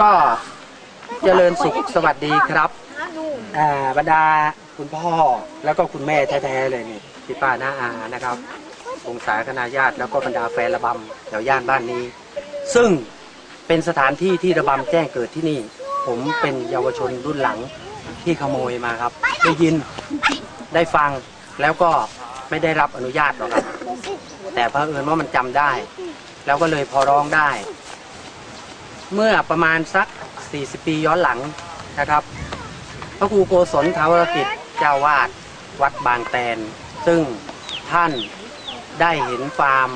ก็เจริญสุขสวัสดีครับอ่าบรรดาคุณพ่อแล้วก็คุณแม่แท้ๆเลยนี่พี่ป้าน้าอานะครับวงศาคณาญาติแล้วก็บรรดาแฟนระบำแถวย่านบ้านนี้ ซึ่งเป็นสถานที่ที่ระบำแจ้งเกิดที่นี่ ผมเป็นเยาวชนรุ่นหลังที่ขโมยมาครับ ได้ยินได้ฟังแล้วก็ไม่ได้รับอนุญาตหรอกครับ แต่เผอิญว่ามันจำได้ แล้วก็เลยพอร้องได้ เมื่อประมาณสัก 40 ปีย้อนหลังนะครับ พระครูโกศลทาวรกิจเจ้าวาดวัดบางแตน ซึ่งท่านได้เห็นความ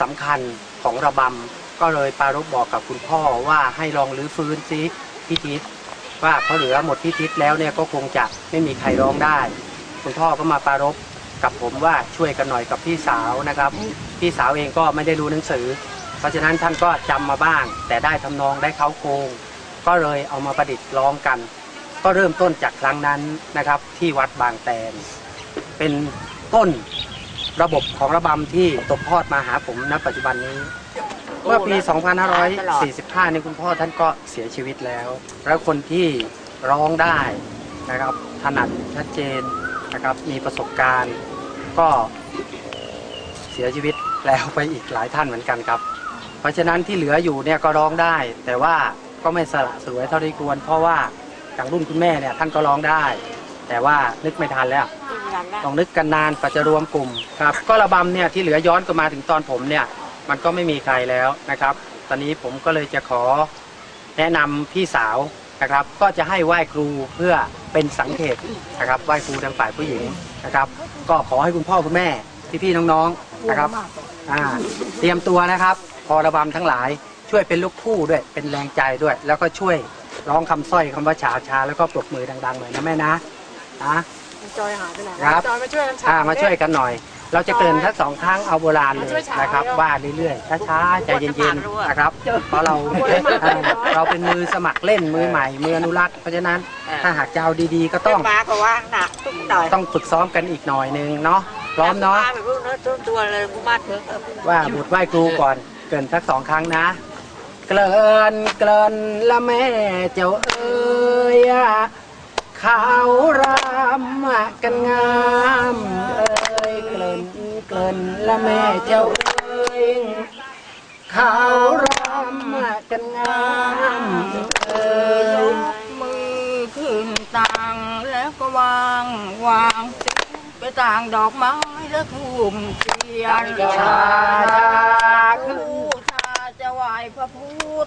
สำคัญของระบำ ก็เลยปรารภบอกกับคุณพ่อว่าให้ลองรื้อฟื้นซิพิทิศว่าพอเหลือหมดพิทิศแล้วเนี่ยก็คงจะไม่มีใครร้องได้ คุณพ่อก็มาปรารภกับผมว่าช่วยกันหน่อยกับพี่สาวนะครับ พี่สาวเองก็ไม่ได้รู้หนังสือ เพราะฉะนั้นท่านก็จำมาบ้าง แต่ได้ทำนองได้เขาโครงก็เลยเอามาประดิษฐ์ร้องกัน ก็เริ่มต้นจากครั้งนั้นนะครับ ที่วัดบางแตน เป็นต้นระบบของระบำที่ตกทอดมาหาผมณปัจจุบันนี้เมื่อปี 2545เนี่ยคุณพ่อท่านก็เสียชีวิตแล้ว แล้วคนที่ร้องได้นะครับถนัดชัดเจนนะครับมีประสบการณ์ก็เสียชีวิตแล้วไปอีกหลายท่านเหมือนกันครับ เพราะฉะนั้นที่เหลืออยู่เนี่ยก็ร้องได้ แต่ว่าก็ไม่สละสวยเท่าที่ควร เพราะว่าอย่างรุ่นคุณแม่เนี่ยท่านก็ร้องได้ แต่ว่านึกไม่ทันแล้วต้องนึกกันนานกว่าจะรวมกลุ่มครับก็ระบำเนี่ยที่เหลือย้อนกลับมาถึงตอนผมเนี่ยมันก็ไม่มีใครแล้วนะครับ ตอนนี้ผมก็เลยจะขอแนะนำพี่สาวนะครับ ก็จะให้ไหว้ครูเพื่อเป็นสังเกตนะครับไหว้ครูทางฝ่ายผู้หญิงนะครับ ก็ขอให้คุณพ่อคุณแม่พี่ๆน้องๆนะครับอ่าเตรียมตัวนะครับพ อระบำทั้งหลาย ช่วยเป็นลูกคู่ด้วยเป็นแรงใจด้วย แล้วก็ช่วยร้องคำสร้อยคำว่าชาชาแล้วก็ปรบมือดังๆหน่อยนะแม่นะนะจอยหายไปไหนครับจอยมาช่วยกันอ่ามาช่วยกันหน่อย เราจะเกรินทั้งสองครั้งเอาโบราณเลยช่วยช้านะครับเร็วว่าเรื่อยๆช้าๆใจเย็นๆนะครับเพราะเราเอ่อเราเป็นมือสมัครเล่นมือใหม่ มืออนุรักษ์เพราะฉะนั้นถ้าหากจะเอาดีๆ ก็ต้องปลาก็ว่างหนักทุกหน่อยต้องฝึกซ้อมกันอีกหน่อยนึงเนาะพร้อมเนาะปลแบบพวกนั้นตัวตัวเลยกูมาถึงว่าบุตรไหว้ครูก่อน เกินสักสองครั้งนะ เกรินเกรินละแม่เจ้าเอ้ยขาวรำกันงามเอ้ยเกรินเกรินละแม่เจ้าเอ้ยขาวรำกันงามเอ้ยมือขึ้นต่างแล้วก็วางวาง ไปต่างดอกไม้แล้วทุ่มเทียนชาชาขึ้นผู้ชาจะไหวพระพุทธ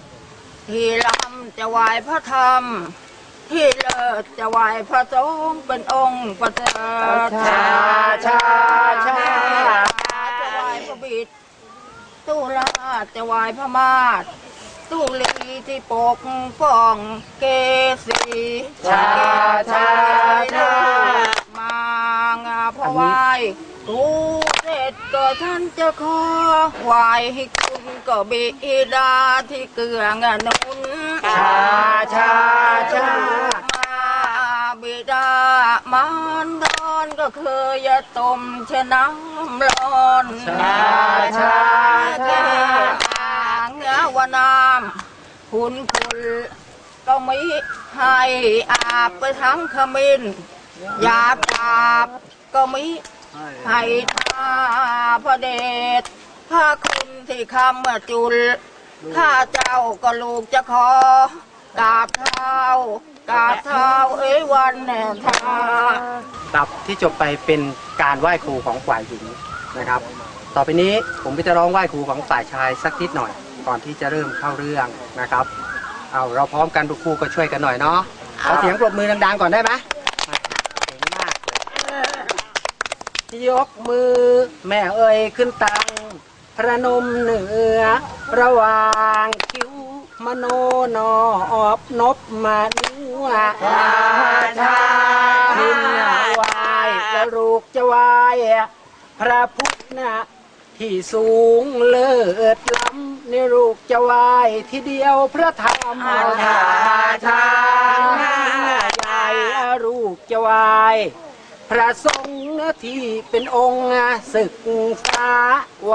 ที่ลำจะไหวพระธรรม ที่เลิศจะไหวพระสงฆ์เป็นองค์ประเสริฐชาชาชาจะไหวพระบิดตุลาจะไหวพระมาศตุลีที่ปกป้องเกษีชาชาชา ไวายกูเสร็จก็ท่านจะขอไหวให้คุณก็บิดาที่เกื้องหนุนชาชาชามาบิดามารดอนก็เคยยตมชะน้ำร้อนชาชาชาเงาวานามคุณคุณก็ไม่ให้อาบไปทั้งขมิ้นยาบจาบ ก็ไม่ให้ท่าพระเดชพระคุณที่คำจุล ข้าเจ้าก็ลูกจะขอกราบเท้ากราบเท้าเอ้ยวันแน่ท่าตับที่จบไปเป็นการไหว้ครูของฝ่ายหญิงนะครับ ต่อไปนี้ผมก็จะร้องไหว้ครูของฝ่ายชายสักนิดหน่อย ก่อนที่จะเริ่มเข้าเรื่องนะครับ เอาเราพร้อมกันทุกครูก็ช่วยกันหน่อยเนาะขอเสียงปรบมือดังๆก่อนได้ไหมมาเก่งมากเล ยกมือ แม่เอ่ยขึ้นตังพระนมเหนือ ระหว่างคิ้วมโนนอบนบมาเนื้อาชาพินวายแล้วลูกจะวาย พระพุทธนะที่สูงเลิศล้ำในลูกจะวายทีเดียวพระธรรมชาชาใหญ่ลูกจะวาย พระสงฆ์ที่เป็นองค์ศึกฟ้าไหว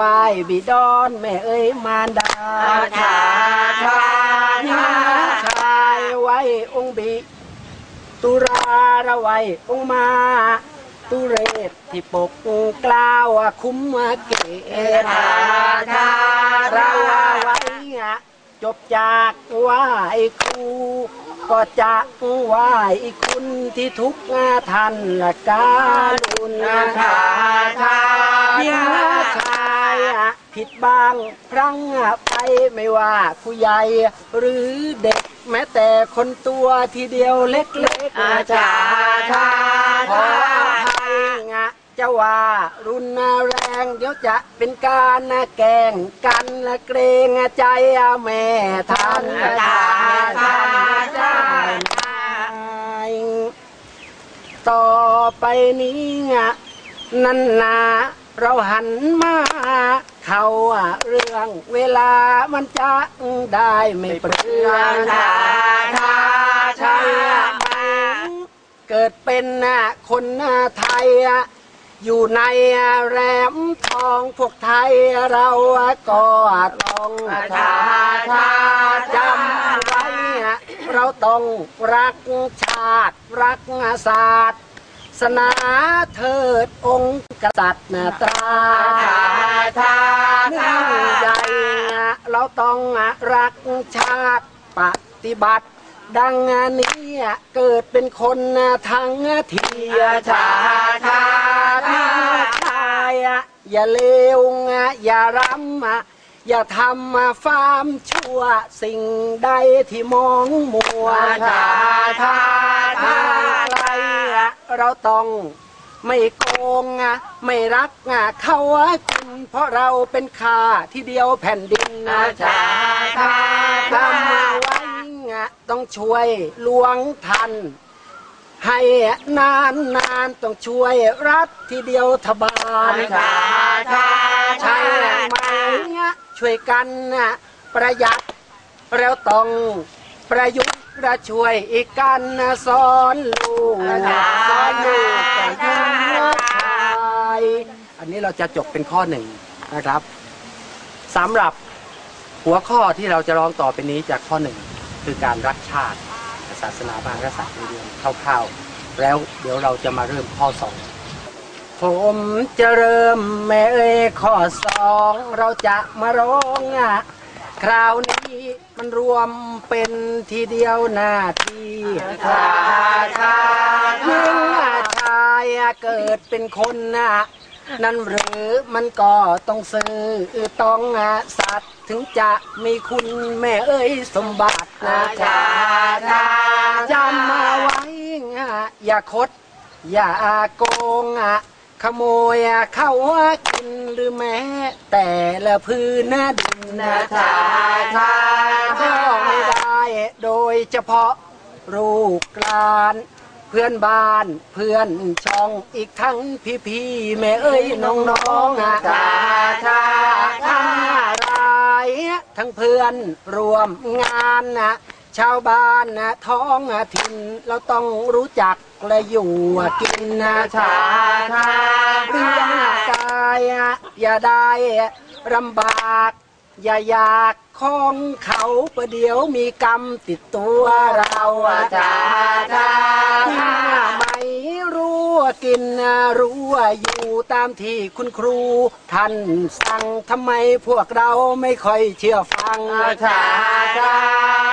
บิดอนแม่เอ้ยมารดาชาชาชาชายไว้องค์บิตุราระไว้องค์มาตุเรศที่ปกกล่าวคุ้มเกตาชาราไว้จบจากไหว้ครู ก็จะไหวคุณที่ทุกท่านละการุณาชาชายิ่งชายผิดบางพลั้งไปไม่ว่าผู้ใหญ่หรือเด็กแม้แต่คนตัวทีเดียวเล็กๆอาจารย์ขออภัยงะจะว่ารุนแรงเดี๋ยวจะเป็นการแกล้งกันละเกรงใจแม่ท่านอาจารย์ท่านอาจารย์ต่อไป นี้นั่นนาเราหันมาเขาเรื่องเวลามันจะได้ไม่เปลืองชาชาชาเกิดเป็นคนไทยอยู่ในแรมทองพวกไทยเราก็ต้องชาชาจำไว้เราต้องรักชาติรักศาสตร์ สนาเถิดองค์กษัตริย์นะตราชานาใหญ่นะเราต้องรักชาติปฏิบัติ ดังนี้เกิดเป็นคนทั้งเทียชาชาชาชายอย่าเลวอย่ารำอย่าทำฟาร์มชั่วสิ่งใดที่มองมัวชาชาชา ใครเราต้องไม่โกงไม่รักเขากินเพราะเราเป็นข้าที่เดียวแผ่นดินนะชาชาทำมาไว้ต้องช่วยหลวงทัน ให้นานนานๆต้องช่วยรัฐทีเดียวทบาลชาชาใช่ไหมช่วยกันนะประหยัดแล้วต้องประยุกต์ และช่วยอีกกันสอนลูกสอนลูกแต่ยิ่งชายอันนี้เราจะจบเป็นข้อหนึ่งนะครับสำหรับหัวข้อที่เราจะร้องต่อไปนี้จากข้อหนึ่งคือการรักชาติศาสนาบางกษัตริย์เรียนคร่าวๆ แล้วเดี๋ยวเราจะมาเริ่มข้อสองผมจะเริ่มแม่เอ้ข้อสองเราจะมาร้องอะ คราวนี้มันรวมเป็นทีเดียวหน้าที่ชาชาหญิงอะชายเกิดเป็นคนน่ะนั่นหรือมันก็ต้องซื้อต้องอะสัตว์ถึงจะมีคุณแม่เอ้ยสมบัตินะชาชาจำมาไว้อะอย่าคด อย่าโกงอะ ขโมยอะเข้ากินหรือแม้ แต่ละพื้นหน้าดินนะชาชาก็ไม่ได้ โดยเฉพาะลูกหลาน เพื่อนบ้านเพื่อนช่องอีกทั้งพี่พี่แม่เอ้ยน้องน้องอะชาชาทั้งรายทั้งเพื่อนรวมงานนะชาวบ้านนะท้องถิ่นเราต้องรู้จัก และอยู่กินนะชาชาเรื่องกายอะอย่าได้ลำบาก อย่าอยากของเขาประเดี๋ยวมีกรรมติดตัวเราอะชาชาไม่รู้กินรู้อยู่ตามที่คุณครู ท่านสั่งทำไมพวกเราไม่ค่อยเชื่อฟังอะชาชา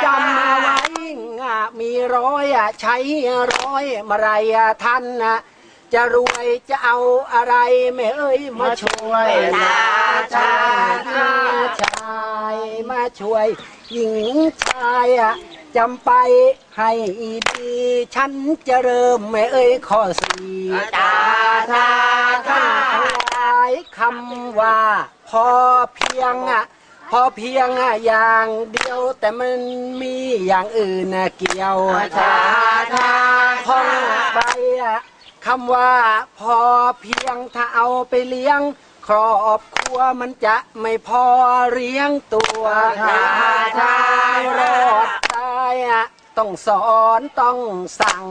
จำมาไว้ มีร้อยอะใช้ร้อยมาไรอะท่านนะจะรวยจะเอาอะไรแม่เอ้ยมาช่วยนะชาชาชายมาช่วย หญิงชายอะจำไปให้ดีฉันจะเริ่มแม่เอ้ยข้อสี่ชาชาชาหลายคำว่า พอเพียงอะ พอเพียงอะอย่างเดียวแต่มันมีอย่างอื่นอะเกี่ยวชาชาท่องไปอะคำว่าพอเพียงถ้าเอาไปเลี้ยง ครอบครัวมันจะไม่พอเลี้ยงตัวชาชารอดตายอะต้องสอนต้องสั่ง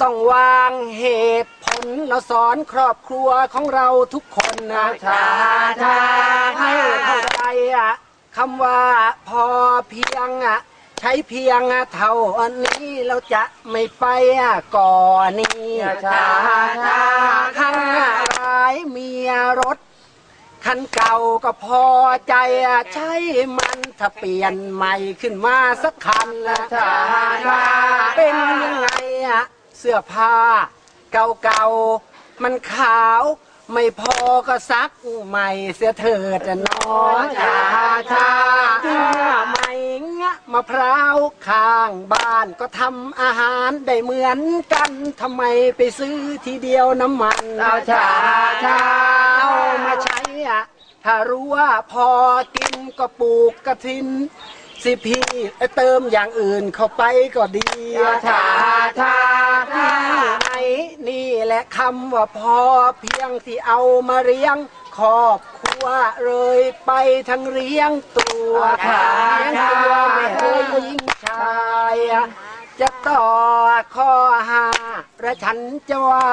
ต้องวางเหตุผลเราสอนครอบครัวของเราทุกคนนะชาชาให้เข้า คำว่าพอเพียงอะใช้เพียงเท่านี้เราจะไม่ไปก่อนนี้ชาชาข้างร้ายเมียรถ คันเก่าก็พอใจใช้มันถ้าเปลี่ยนใหม่ขึ้นมาสักคันละชาชาเป็นยังไงอะเสื้อผ้าเก่าๆมันขาว ไม่พอก็ซักใหม่เสียเถิดอะน้องชาชาเสื้อใหม่งะมะพร้าวข้างบ้านก็ทำอาหารได้เหมือนกันทำไมไปซื้อทีเดียวน้ำมันเอาชาชาเอามาใช้อะถ้ารู้ว่าพอกินก็ปลูกกระทิน สิพี่เติมอย่างอื่นเข้าไปก็ดีชาชา และคำว่าพอเพียงที่เอามาเลี้ยงครอบครัวเลยไปทั้งเลี้ยงตัวเลี้ยงตัวไม่เคยยิงชายจะต่อข้อหาและฉันจะว่า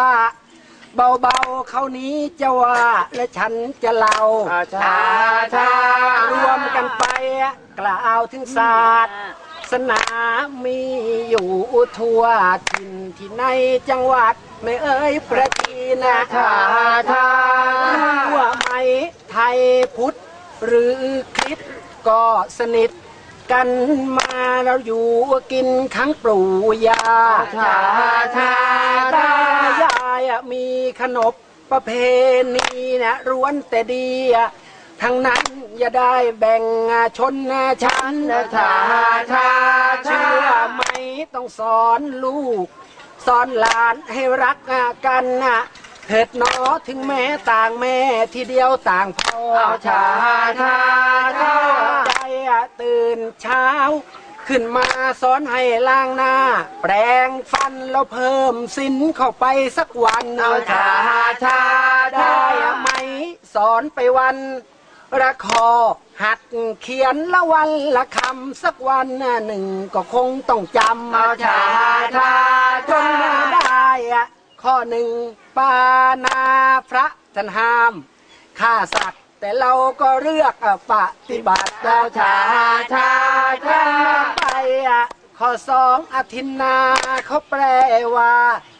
เบาๆเขานี้จะว่าและฉันจะเล่าชาชารวมกันไปกล่าวถึงศาสตร์สนามีอยู่ทั่วถิ่นที่ในจังหวัด ไม่เอ่ยประจีนะชาชาทั่วไหมไทยพุทธหรือคริสก็สนิทกันมาเราอยู่กินครั้งปลูยาชาชาตายายอะมีขนบประเพณีนะร้วนแต่ดีอะทั้งนั้นอย่าได้แบ่งชนชั้นชาชาเชื่อไหมต้องสอนลูก สอนหลานให้รักกันนะเถิดหนอถึงแม้ต่างแม่ที่เดียวต่างพ่อชาชาชาใจตื่นเช้า ขึ้นมาสอนให้ล้างหน้า แปรงฟันแล้วเพิ่มสินเข้าไปสักวันเอาชาชาได้ไหม สอนไปวัน ระคอ หัดเขียนละวันละคำสักวันหนึ่งก็คงต้องจำเอาชาชาจนได้อะข้อหนึ่งปานาพระท่านห้ามฆ่าสัตว์ แต่เราก็เลือกปฏิบัติเราชาชาชาไปอะข้อสองอธินนาเขาแปลว่า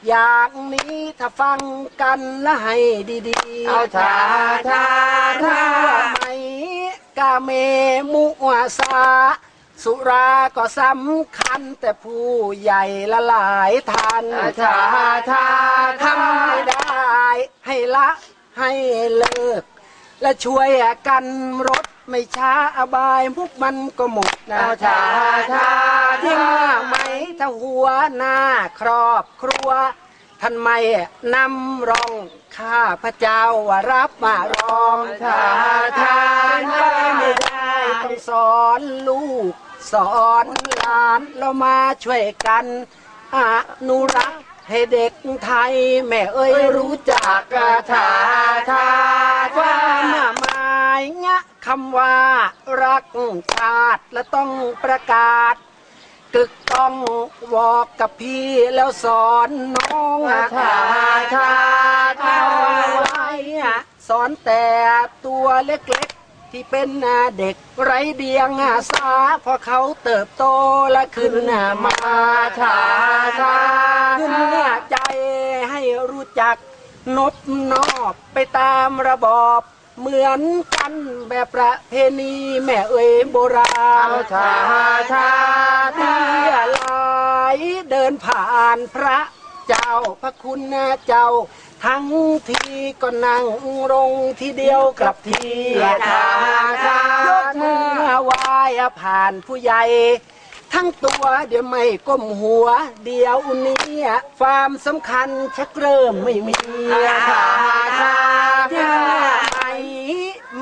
อย่างนี้ถ้าฟังกันและให้ดีๆ เอาชาชา เมมุวสาสุราก็สำคัญแต่ผู้ใหญ่ละหลายทันชาชาทำไม่ได้ ให้ละให้เลิก และช่วยกันรถไม่ช้าอบายพวกมันก็หมดนะชาชาทิ้งไหมถ้าหัวหน้าครอบครัว ท่านไม่นำรองข้าพระเจ้าว่ารับมารองชาชานไม่ได้ต้องสอนลูก สอนหลานเรามาช่วยกันอนุรักษ์ให้เด็กไทย แม่เอ้ยรู้จักชาชาความหมายงะคำว่ารักชาติและต้องประกาศ กึกต้องบอกกับพี่แล้วสอนน้องชาชาชาไว้สอนแต่ตัวเล็กๆ ที่เป็นเด็กไร้เดียงสาพอเขาเติบโตและขึ้นมาชาชาขึ้นใจให้รู้จักนบนอบไปตามระบอบ เหมือนกันแบบประเพณีแม่เอ๋ยโบราณชาชาที่ไหลเดินผ่านพระเจ้าพระคุณเจ้า ทั้งทีก็นั่งลงทีเดียวกลับทีชาชายกมือไหว้ผ่านผู้ใหญ่ทั้งตัวเดี๋ยวไม่ก้มหัว เดี๋ยวนี้ความสำคัญชักเริ่มไม่มีชาชา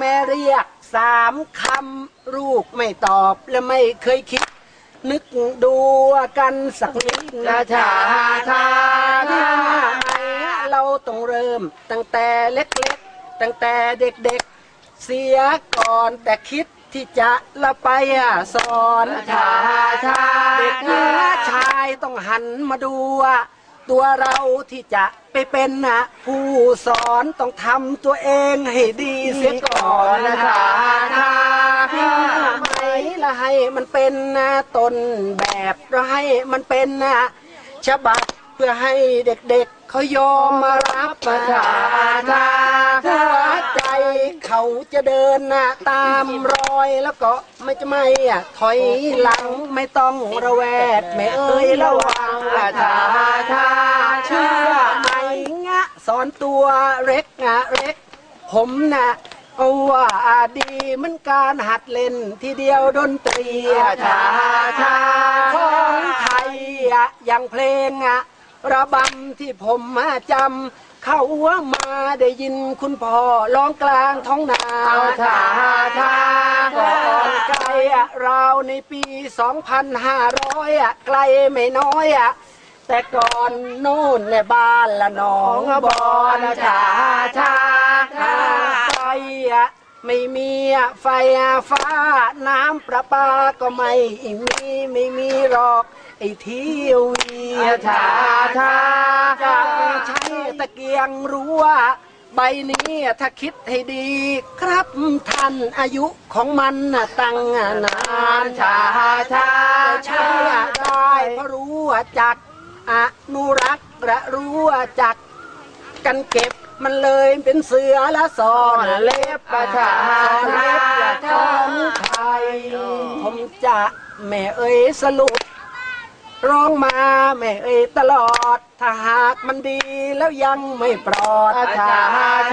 ม่เรียกสามคำลูกไม่ตอบและไม่เคยคิด นึกดูกันสักนิดนะชาชาที่ไหนเราต้องเริ่ม ตั้งแต่เล็กๆ ตั้งแต่เด็กๆ เสียก่อนแต่คิดที่จะละไปอะสอนชาชาเด็กเนื้อชายต้องหันมาดูอะ ตัวเราที่จะไปเป็นนะผู้สอนต้องทำตัวเองให้ดีเสียก่อนนะชาทาพี่ไม่ละให้มันเป็นนะต้นแบบเราให้มันเป็นนะฉบับเพื่อให้เด็กๆเขายอมมารับประทานหัวใจ เขาจะเดินนะตามรอยแล้วก็ไม่จะไม่อะถอยหลังไม่ต้องระแวดไม่เอ้ยระวังอาชาชาเชื่อไหมงะสอนตัวเล็กงะเล็ก ผมนะเอาว่าดีมันการหัดเล่นทีเดียวดนตรีชาชาของไทยอะอย่างเพลงอะระบำที่ผมมาจำ เขาว่ามาได้ยินคุณพ่อร้องกลางท้องนาชาชาก่อนไกลอะราวในปี 2500อะไกลไม่น้อยอะแต่ก่อนนู่นในบ้านละหนองบอนชาชาชาไฟอะไม่มีอะไฟอะฟ้าน้ำประปาก็ไม่มีไม่มีหรอก ไอ้ที่วีชาชาจะใช้ตะเกียงรู้วใบนี้ถ้าคิดให้ดีครับท่านอายุของมันน่ะตั้งนานชาชาใช้ได้เพราะรู้จักอนุรักษ์และรู้จักกันเก็บมันเลยเป็นเสือและสอนเล็บประชาเล็บละของไทยผมจะแม่เอ่ยสรุป ร้องมาแม่เอ่ยตลอด ถ้าหากมันดีแล้วยังไม่ปลอดชา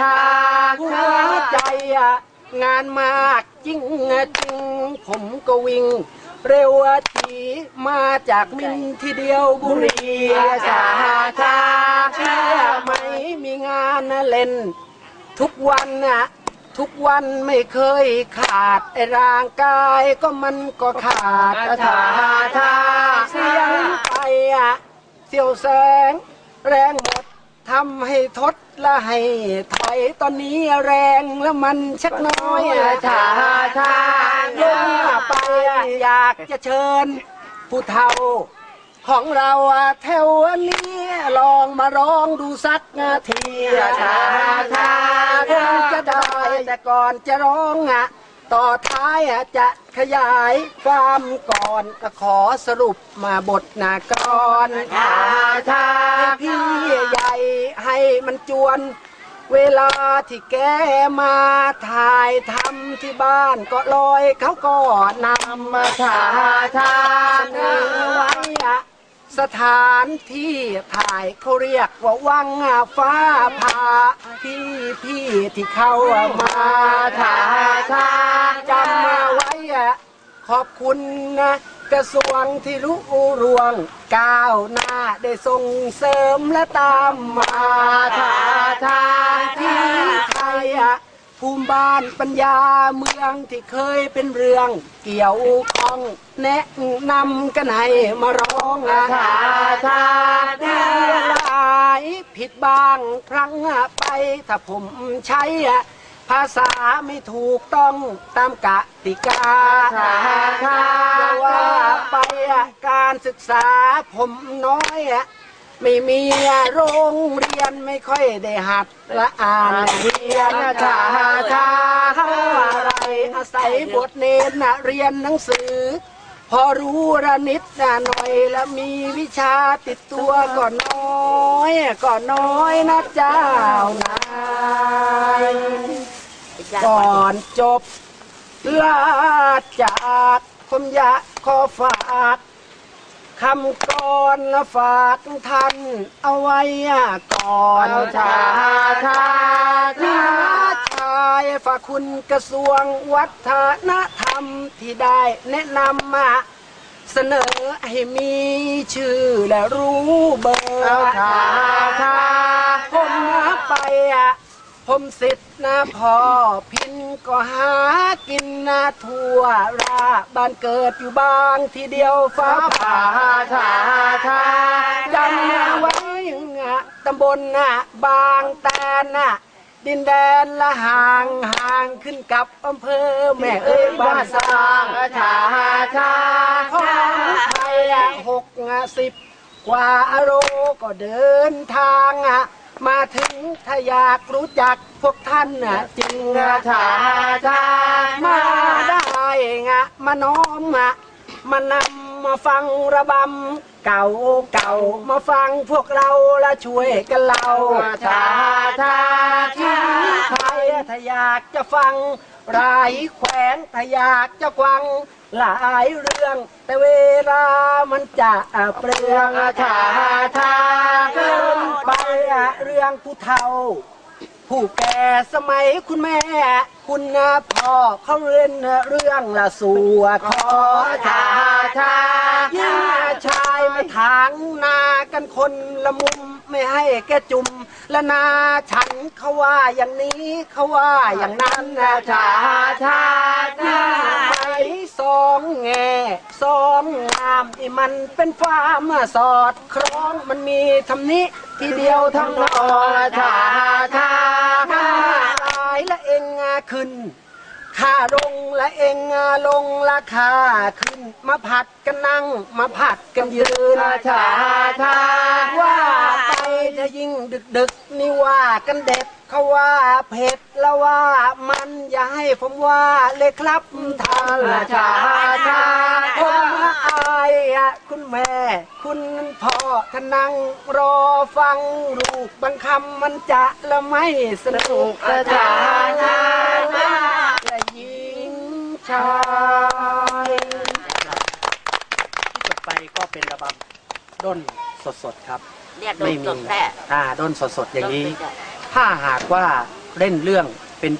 ชาหัวใจอะงานมากจริงอะจริง ผมก็วิ่ง เร็วทีมาจากมินทีเดียวบุรีชาชาเชื่อไหมมีงานนะเล่น ทุกวันน่ะ ทุกวันไม่เคยขาดไอ้ร่างกายก็มันก็ขาดชาชาเสียงไปอะเสียวแสง แรงหมดทำให้ทดและให้ถอยตอนนี้แรงแล้วมันชักน้อยอะชาชาลงไปอะอยากจะเชิญ ผู้เฒ่า ของเราอะแถวนี้ลองมาร้องดูสักนาทีอะชาชาคงจะได้แต่ก่อนจะร้องอะต่อท้ายอะจะขยายความก่อนก็ขอสรุปมาบทนากรชาชาพี่ใหญ่ให้มันจวนเวลาที่แกมาถ่ายทำที่บ้านก็ลอยเขาก็นำมาชาชาเสนอไว้อะ สถานที่ถ่ายเขาเรียกว่าวังฟ้าผาพี่พี่ที่เข้ามาชาชาจำมาไว้อะขอบคุณนะ กระทรวงที่รู้รวงก้าวหน้าได้ส่งเสริมและตามมาชาชาที่ไทยอะ ภูมิบ้านปัญญาเมืองที่เคยเป็นเรื่องเกี่ยวข้อง แนะนำกันให้มาร้องอาชาชาหลายผิดบ้างครั้งไปถ้าผมใช้อะภาษาไม่ถูกต้องตามกติกาชาชาว่าไปการศึกษาผมน้อยอะ ไม่มีโรงเรียนไม่ค่อยได้หัดและอ่านเรียนชาชาอะไรอาศัยบทเนนนะเรียนหนังสือ พอรู้ระนิดนะหน่อยแล้วมีวิชาติดตัวก็น้อยก็น้อยนะเจ้านายก่อนจบลาจากผมอยากขอฝาก คำก่อนฝากท่านเอาไว้ก่อนชาชาชาชายฝากคุณกระทรวงวัฒนธรรมที่ได้แนะนำมาเสนอให้มีชื่อและรู้เบอร์ชาชาผมไปอะ ผมสิทธิ์นะพ่อพินก็หากินนะทั่วราบ้านเกิดอยู่บางทีเดียวฟ้าผ่าชาชาจำเอาไว้อะตำบลนะบางแตนนะดินแดนละห่างห่างขึ้นกับอำเภอแม่เอ้ยบ้านสร้างชาชาของไทยหกสิบกว่าโรก็เดินทางอะ มาถึงถ้าอยากรู้จักพวกท่านน่ะจริงอะชาชามาได้งะมาน้อมอะมานำมาฟังระบำเก่าเก่ามาฟังพวกเราและช่วยกันเล่าชาชาที่ใครถ้าอยากจะฟังรายแขวงถ้าอยากจะกวังหลายเรื่องแต่เวลามันจะเปลืองชาชาเกินไปะเรื่องผู้เฒ่า ผู้แก่สมัยคุณแม่ คุณพ่อเขาเล่นเรื่องละสัวขอชาชายิ่งชายมาถางนากันคนละมุมไม่ให้แกจุ่มละนาฉันเขาว่าอย่างนี้เขาว่าอย่างนั้นนะชาชายิ่งไป สองแง่สองงามที่มันเป็นฟ้าเมื่อสอดคล้องมันมีทำนี้ทีเดียวทั้งนอชาชามาลายและเองขึ้น ค่าลงและเองลงราคาขึ้นมาผัดกันนั่งมาผัดกันยืนชาชาว่าไปจะยิ่งดึกดึกๆนี่ว่ากันเด็ดเขาว่าเผ็ดแล้วว่ามันอย่าให้ผมว่าเลยครับท่านชาชาผมอายอะคุณแม่ คุณพ่อท่านนั่งรอฟังลูกบางคำมันจะละไม่สนุกชาชาและยิง ชายที่จบไปก็เป็นระบำด้นสดๆครับ เรียกโดไม่นมีสดแท้ อ่าด้นสดๆอย่างนี้โดนสดถ้าหากว่าเล่นเรื่องเป็น